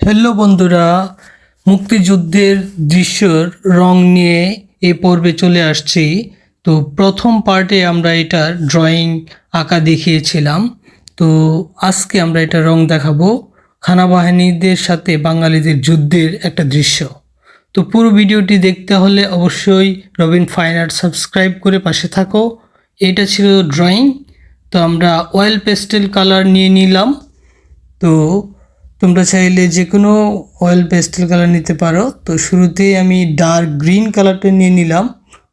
Hello বন্ধুরা, মুক্তিযুদ্ধের দৃশ্যর রং নিয়ে এই পর্বে চলে আসছি। তো প্রথম পার্টে আমরা এটা ড্রয়িং আঁকা দেখিয়েছিলাম। তো আজকে আমরা এটা রং দেখাবো খানা বাহিনীদের সাথে বাঙালিদের যুদ্ধের একটা দৃশ্য। তো পুরো ভিডিওটি দেখতে হলে অবশ্যই রবিন ফাইন আর্ট সাবস্ক্রাইব করে পাশে থাকো। এটা ছিল ড্রয়িং তো আমরা অয়েল পেস্টেল কালার নিয়ে নিলাম। তো তোমরা চাইলে যে কোনো অয়েল পেস্টেল কালার নিতে পারো। তো শুরুতেই আমি ডার্ক গ্রিন কালারটা নিয়ে নিলাম।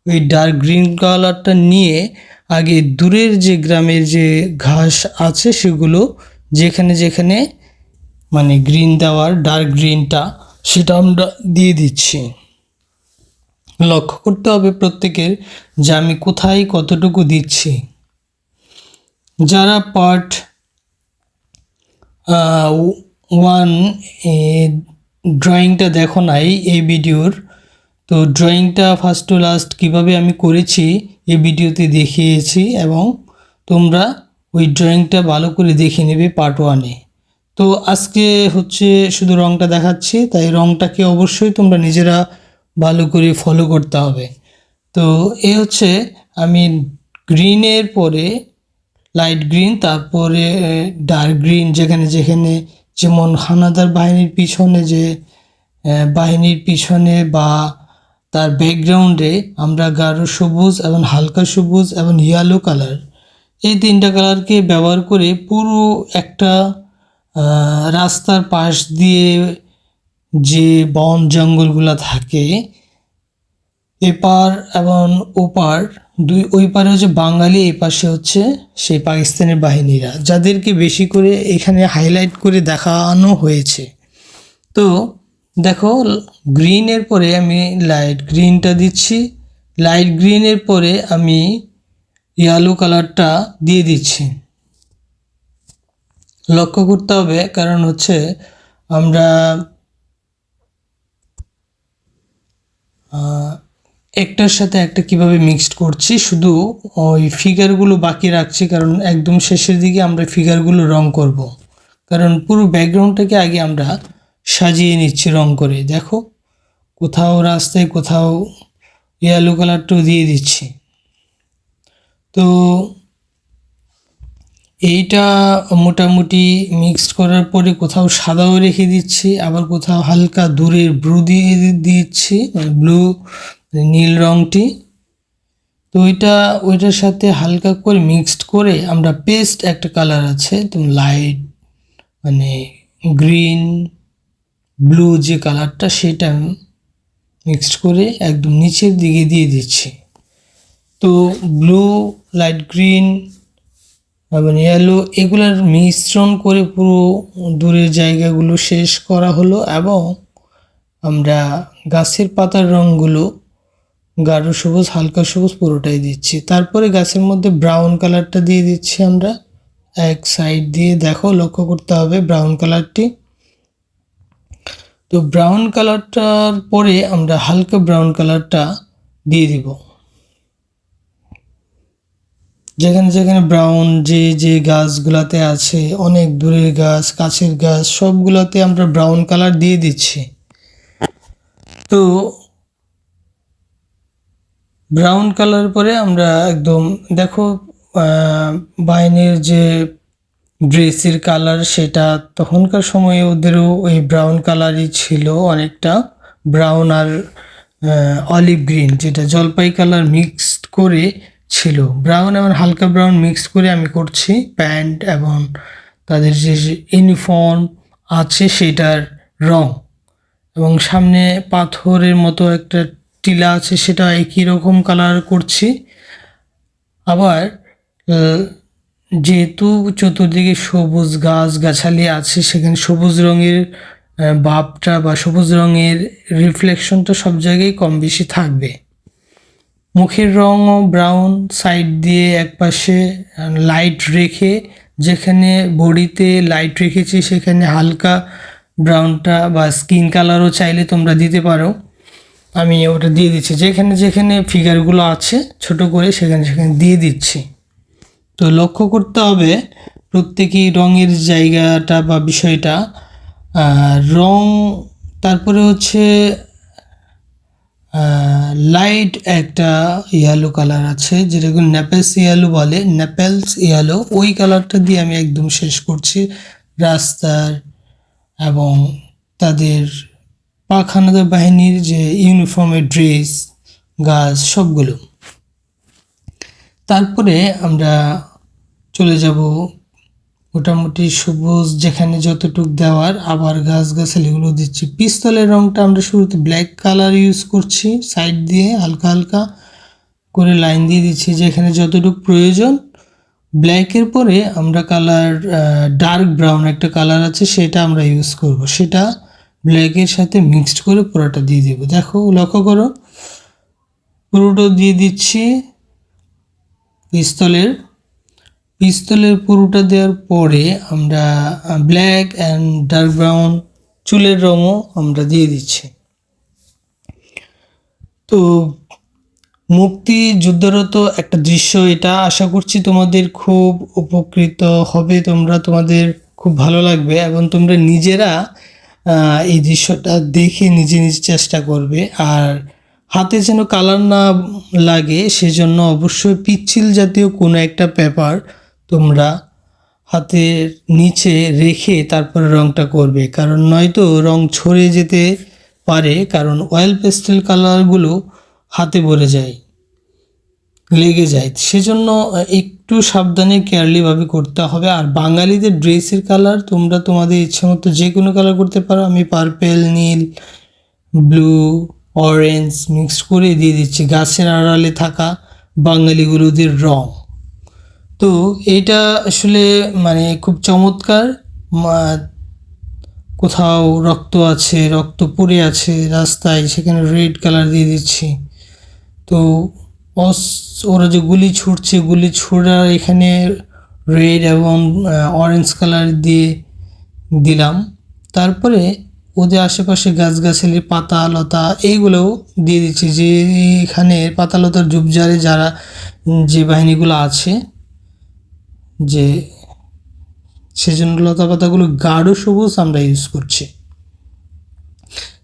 ওই ডার্ক গ্রিন কালারটা নিয়ে আগে দূরের যে গ্রামের যে ঘাস আছে সেগুলো, যেখানে যেখানে মানে গ্রিন দেওয়ার ডার্ক গ্রিনটা সেটা আমরা দিয়ে দিচ্ছি। লক্ষ্য করতে হবে প্রত্যেকের যে আমি কোথায় কতটুকু দিচ্ছি। যারা পার্ট ওয়ান ড্রয়িংটা দেখো নাই এই ভিডিওর। তো ড্রয়িংটা ফার্স্ট টু লাস্ট কীভাবে আমি করেছি এই ভিডিওতে দেখিয়েছি এবং তোমরা ওই ড্রয়িংটা ভালো করে দেখে নেবে পার্ট ওয়ানে তো আজকে হচ্ছে শুধু রংটা দেখাচ্ছি, তাই রংটাকে অবশ্যই তোমরা নিজেরা ভালো করে ফলো করতে হবে। তো এ হচ্ছে আমি গ্রিনের পরে লাইট গ্রিন তারপরে ডার্ক গ্রিন যেখানে যেখানে যেমন হানাদার বাহিনীর পিছনে যে বাহিনীর পিছনে বা তার ব্যাকগ্রাউন্ডে আমরা গাঢ় সবুজ এবং হালকা সবুজ এবং ইয়েলো কালার এই তিনটা কালারকে ব্যবহার করে পুরো একটা রাস্তার পাশ দিয়ে যে বন জঙ্গলগুলো থাকে, এপার এবং ওপার দুই, ওই পারে হচ্ছে বাঙালি, এই পাশে হচ্ছে সেই পাকিস্তানের বাহিনীরা, যাদেরকে বেশি করে এখানে হাইলাইট করে দেখানো হয়েছে। তো দেখো গ্রিনের পরে আমি লাইট গ্রিনটা দিচ্ছি। লাইট গ্রিনের পরে আমি ইয়েলো কালারটা দিয়ে দিচ্ছি। লক্ষ্য করতে হবে, কারণ হচ্ছে আমরা একটার সাথে একটা কীভাবে মিক্সড করছি, শুধু ওই ফিগারগুলো বাকি রাখছি, কারণ একদম শেষের দিকে আমরা ফিগারগুলো রং করব। কারণ পুরো ব্যাকগ্রাউন্ডটাকে আগে আমরা সাজিয়ে নিচ্ছি রং করে দেখো, কোথাও রাস্তায় কোথাও ইয়েলো কালারটাও দিয়ে দিচ্ছি তো এইটা মোটামুটি মিক্সড করার পরে কোথাও সাদাও রেখে দিচ্ছি, আবার কোথাও হালকা দূরের ব্লু দিয়ে দিচ্ছি ব্লু নীল রংটি। তো ওইটা, ওইটার সাথে হালকা করে মিক্সড করে আমরা পেস্ট একটা কালার আছে, তো লাইট মানে গ্রিন ব্লু যে কালারটা সেটা আমি মিক্সড করে একদম নিচের দিকে দিয়ে দিচ্ছি। তো ব্লু লাইট গ্রিন এবং ইয়েলো এগুলার মিশ্রণ করে পুরো দূরের জায়গাগুলো শেষ করা হলো এবং আমরা গাছের পাতার রঙগুলো গাঢ় সবুজ, হালকা সবুজ পুরোটাই দিচ্ছি। তারপরে গাছের মধ্যে ব্রাউন কালারটা দিয়ে দিচ্ছি আমরা। এক সাইড দিয়ে দেখো, লক্ষ্য করতে হবে ব্রাউন কালারটি তো ব্রাউন কালারটার পরে আমরা হালকা ব্রাউন কালারটা দিয়ে দিব। যেখানে যেখানে ব্রাউন যে যে গাছগুলাতে আছে, অনেক দূরের গাছ, কাছের গাছ, সবগুলোতে আমরা ব্রাউন কালার দিয়ে দিচ্ছি। তো ব্রাউন কালার পরে আমরা একদম, দেখো বাইনের যে ড্রেসের কালার সেটা তখনকার সময়ে ওদেরও ওই ব্রাউন কালারই ছিল অনেকটা। ব্রাউন আর অলিভ গ্রিন যেটা জলপাই কালার মিক্সড করে ছিল। ব্রাউন এবং হালকা ব্রাউন মিক্স করে আমি করছি। প্যান্ট এবং তাদের যে ইউনিফর্ম আছে সেটার রং। এবং সামনে পাথরের মতো একটা টিলা আছে, সেটা একই রকম কালার করছি। আবার যেহেতু চতুর্দিকে সবুজ গাছ গাছালি আছে, সেখানে সবুজ রঙের ভাবটা বা সবুজ রঙের রিফ্লেকশনটা সব জায়গায় কম বেশি থাকবে। মুখের রঙও ব্রাউন সাইড দিয়ে একপাশে লাইট রেখে, যেখানে বডিতে লাইট রেখেছি, সেখানে হালকা ব্রাউনটা বা স্কিন কালারও চাইলে তোমরা দিতে পারো। আমি ওটা দিয়ে দিচ্ছি। যেখানে যেখানে ফিগারগুলো আছে, ছোট করে সেখানে সেখানে দিয়ে দিচ্ছি। তো লক্ষ্য করতে হবে প্রত্যেকেই রঙের জায়গাটা বা বিষয়টা রং, তারপরে হচ্ছে লাইট একটা ইয়েলো কালার আছে, যেটাকে নেপেলস ইয়েলো বলে। নেপেলস ইয়েলো ওই কালারটা দিয়ে আমি একদম শেষ করছি। রাস্তার এবং তাদের পাখানাদা বাহিনীর যে ইউনিফর্মের ড্রেস, গাছ, সবগুলো। তারপরে আমরা চলে যাব মোটামুটি সবুজ, যেখানে যতটুক দেওয়ার আবার গাছ গাছালিগুলো দিচ্ছি। পিস্তলের রংটা আমরা শুরুতে ব্ল্যাক কালার ইউজ করছি সাইড দিয়ে হালকা হালকা করে লাইন দিয়ে দিচ্ছি, যেখানে যতটুক প্রয়োজন। ব্ল্যাকের পরে আমরা কালার ডার্ক ব্রাউন একটা কালার আছে, সেটা আমরা ইউজ করব। সেটা ব্ল্যাকের সাথে মিক্সড করে পুরোটা দিয়ে দেবো। দেখো, লক্ষ্য করো, পুরোটা দিয়ে দিচ্ছি পিস্তলের। পিস্তলের পুরোটা দেওয়ার পরে আমরা ব্ল্যাক অ্যান্ড ডার্ক ব্রাউন চুলের রঙও আমরা দিয়ে দিচ্ছি। তো মুক্তি যুদ্ধরত একটা দৃশ্য এটা। আশা করছি তোমাদের খুব উপকৃত হবে, তোমরা তোমাদের খুব ভালো লাগবে এবং তোমরা নিজেরা এই দৃশ্যটা দেখে নিজে নিজে চেষ্টা করবে। আর হাতে যেন কালার না লাগে, সেজন্য অবশ্যই পিচ্ছিল জাতীয় কোনো একটা পেপার তোমরা হাতের নিচে রেখে তারপরে রংটা করবে। কারণ নয়তো রং ছড়ে যেতে পারে, কারণ অয়েল পেস্টেল কালারগুলো হাতে ভরে যায়, লেগে যায়। সেজন্য একটু সাবধানে কেয়ারলিভাবে করতে হবে। আর বাঙালিদের ড্রেসের কালার তোমরা তোমাদের ইচ্ছে মতো যে কোনো কালার করতে পারো। আমি পার্পেল নীল ব্লু অরেঞ্জ মিক্স করে দিয়ে দিচ্ছি। গাছের আড়ালে থাকা বাঙালিগুলোদের রং। তো এটা আসলে মানে খুব চমৎকার। কোথাও রক্ত আছে, রক্ত পড়ে আছে রাস্তায়, সেখানে রেড কালার দিয়ে দিচ্ছি। তো ওরা যে গুলি ছুটছে গুলি ছোড়ার এখানে রেড এবং অরেঞ্জ কালার দিয়ে দিলাম। তারপরে ওদের আশেপাশে গাছগাছালি পাতা লতা এইগুলোও দিয়ে দিচ্ছি। যে এখানে পাতা লতার ঝুপঝাড়ে যারা যে বাহিনীগুলো আছে, যে সেজন্য লতা পাতাগুলো গাঢ় সবুজ আমরা ইউজ করছি।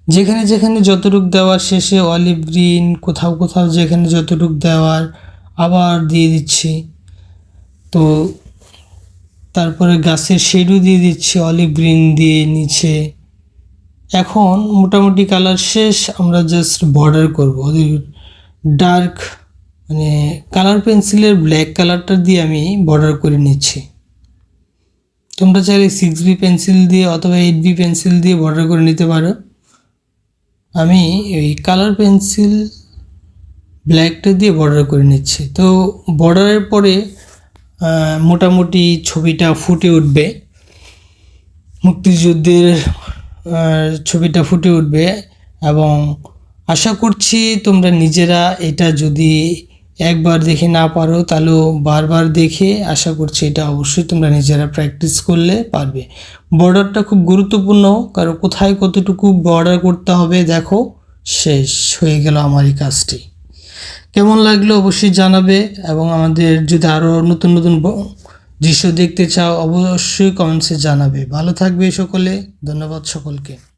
যেখানে যেখানে যতটুক দেওয়ার শেষে অলিভ গ্রিন কোথাও কোথাও যেখানে যতটুক দেওয়ার আবার দিয়ে দিচ্ছি। তো তারপরে গাছের শেডও দিয়ে দিচ্ছি অলিভ গ্রিন দিয়ে নিচে। এখন মোটামুটি কালার শেষ, আমরা জাস্ট বর্ডার করব। ডার্ক মানে কালার পেন্সিলের ব্ল্যাক কালারটা দিয়ে আমি বর্ডার করে নিচ্ছি। তোমরা চাইলে সিক্স বি পেন্সিল দিয়ে অথবা এইট বি পেন্সিল দিয়ে বর্ডার করে নিতে পারো। আমি এই কালার পেন্সিল ব্ল্যাকটা দিয়ে বর্ডার করে নিচ্ছি। তো বর্ডারের পরে মোটামুটি ছবিটা ফুটে উঠবে। মুক্তিযুদ্ধের ছবিটা ফুটে উঠবে এবং আশা করছি তোমরা নিজেরা এটা যদি একবার দেখে না পারো, তাহলেও বারবার দেখে আশা করছি এটা অবশ্যই তোমরা নিজেরা প্র্যাকটিস করলে পারবে। বর্ডারটা খুব গুরুত্বপূর্ণ, কারণ কোথায় কতটুকু বর্ডার করতে হবে, দেখো, শেষ হয়ে গেল আমার এই কাজটি। কেমন লাগল অবশ্যই জানাবে, এবং আমাদের যদি আরও নতুন নতুন দৃশ্য দেখতে চাও, অবশ্যই কমেন্টসে জানাবে। ভালো থাকবে সকলে, ধন্যবাদ সকলকে।